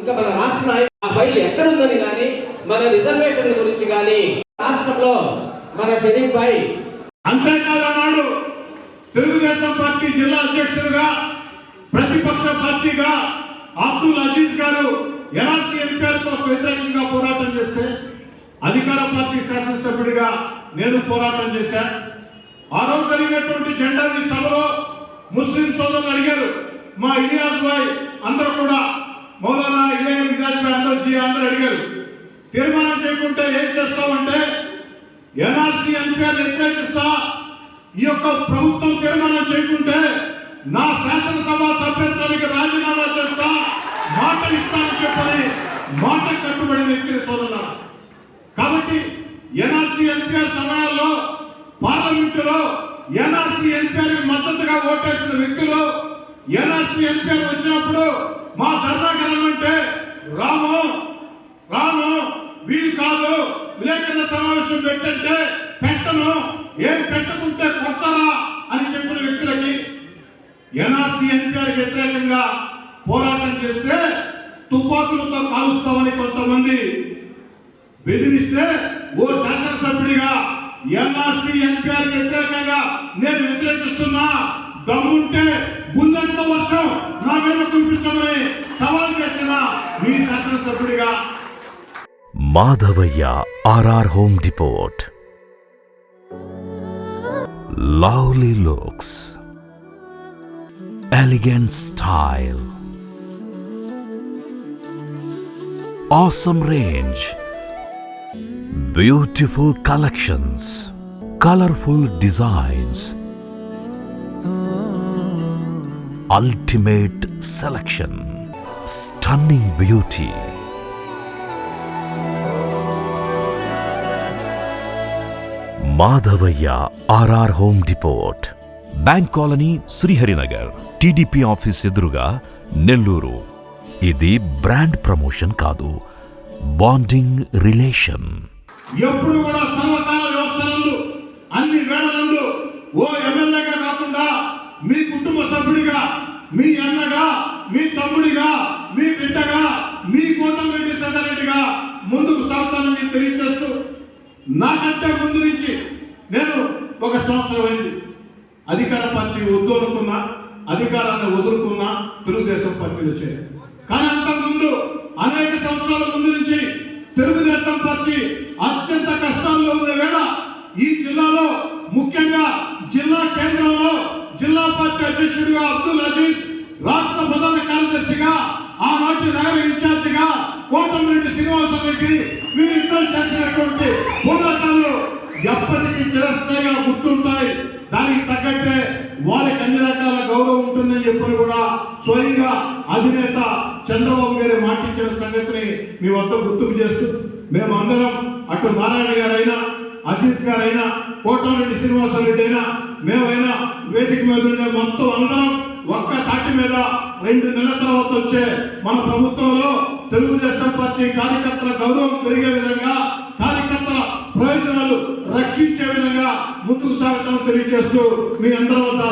ఇంకా మన రాష్ట్ర ఆ ఫైల్ ఎక్కడుందని కానీ మన రిజర్వేషన్ గురించి కానీ రాష్ట్రంలో మన షరీఫ్ భాయ్ అంతేకాదు ఆనాడు తెలుగుదేశం పార్టీ జిల్లా అధ్యక్షుడుగా ప్రతిపక్ష పార్టీగా అబ్దుల్ అజీజ్ గారు ఎన్ఆర్సీ ఎంపీఆర్ కోసం వ్యతిరేకంగా పోరాటం చేస్తే అధికార పార్టీ శాసనసభ్యుడిగా నేను పోరాటం చేశాను ఆ రోజు జరిగినటువంటి జెండా సభలో ముస్లిం సోదరులు అడిగారు మా ఇలియాస్ భాయ్ అందరూ కూడా మౌలానా ఇలియా ఇలియాస్ అందరూ జీ అందరూ అడిగారు తీర్మానం చేయకుంటే ఏం చేస్తామంటే ఎన్ఆర్సీ ఎంపీఆర్ వ్యతిరేకిస్తా ఈ యొక్క ప్రభుత్వం తీర్మానం చేయకుంటే నా శాసనసభ సభ్యత్వానికి రాజీనామా చేస్తా. మాట ఇస్తానని చెప్పని మాట కట్టుబడిన వ్యక్తిని సోదరులారా. కాబట్టి ఎన్ఆర్సీ ఎన్పిఆర్ సమయాల్లో పార్లమెంటులో ఎన్ఆర్సీ ఎన్పిఆర్ మద్దతుగా ఓటేసిన వ్యక్తులు ఎన్ఆర్సీ ఎన్పిఆర్ వచ్చినప్పుడు మా ధర్నా అంటే రాము రాను వీలు కాదు. విలేకరుల సమావేశం పెట్టంటే పెట్టను. ఏం పెట్టకుంటే కొడతారా అని చెప్పిన వ్యక్తులకి ఎన్ఆర్సీ ఎన్పిఆర్ వ్యతిరేకంగా పోరాటం చేస్తే తుపాకులతో కాలుస్తామని కొంతమంది బెదిరిస్తే ఓ శాసనసభ్యుడిగా ఎన్ఆర్సీ ఎన్పిఆర్ వ్యతిరేకంగా నేను వ్యతిరేకిస్తున్నా. దమ్ముంటే ముందంత వర్షం నా మీద కురిపించమని మీ శాసనసభ్యుడిగా Madhavayya RR home depot lovely looks elegant style awesome range beautiful collections colorful designs ultimate selection Stunning beauty Madhavaiah RR home depot bank colony Sriharinagar TDP office ఎదురుగా నెల్లూరు. ఇది బ్రాండ్ ప్రమోషన్ కాదు బాండింగ్ రిలేషన్. ఎప్పుడు కూడా సర్వకాల వ్యవస్థలందు అన్ని వేళలందు ఓ ఎమ్మెల్యేగా కాకుండా మీ కుటుంబ సభ్యుడిగా మీ అన్నగా మీ తమ్ముడిగా మీ బిడ్డగా మీ కోటమిరెడ్డి సదారెడ్డిగా ముందుకు సాగుతానని తెలియజేస్తూ నాకంటే ముందు నుంచి నేను ఒక సంవత్సరం అయింది. అధికార పార్టీ వద్దు అనుకున్నా అధికారాన్ని వదులుకున్నా తెలుగుదేశం పార్టీలో చేయాలి కానీ అంతకుముందు అనేక సంవత్సరాల ముందు నుంచి తెలుగుదేశం పార్టీ అత్యంత కష్టాల్లో ఉన్న వేళ ఈ జిల్లాలో ముఖ్యంగా జిల్లా కేంద్రంలో జిల్లా పార్టీ అధ్యక్షుడిగా అబ్దుల్ అజీజ్ రాష్ట్ర ప్రధాన కార్యదర్శి పార్టీ నగర ఇన్ఛార్జిగా కోటమిరెడ్డి శ్రీనివాసరెడ్డి వీరిద్దరు చేసినటువంటి పోరాటాలు ఎప్పటికీ చిరస్థాయిగా గుర్తుంటాయి. దానికి తగ్గట్టే వారికి అన్ని రకాల గౌరవం ఉంటుందని చెప్పని కూడా స్వయంగా అధినేత చంద్రబాబు గారు మాటించిన సంగతిని మీ వద్ద గుర్తుకు చేస్తూ మేము అందరం అటు నారాయణ గారైనా అజీజ్ గారైనా కోటారెడ్డి శ్రీనివాసరెడ్డి అయినా మేమైనా వేదిక మీద ఉండే మొత్తం అందరం ఒక్క తాటి మీద రెండు నెలల తర్వాత వచ్చే మన ప్రభుత్వంలో తెలుగుదేశం పార్టీ కార్యకర్తల గౌరవం పెరిగే విధంగా కార్యకర్తల ప్రయోజనాలు రక్షించే విధంగా ముందుకు సాగటం తెలియజేస్తూ మీ అందరి వద్ద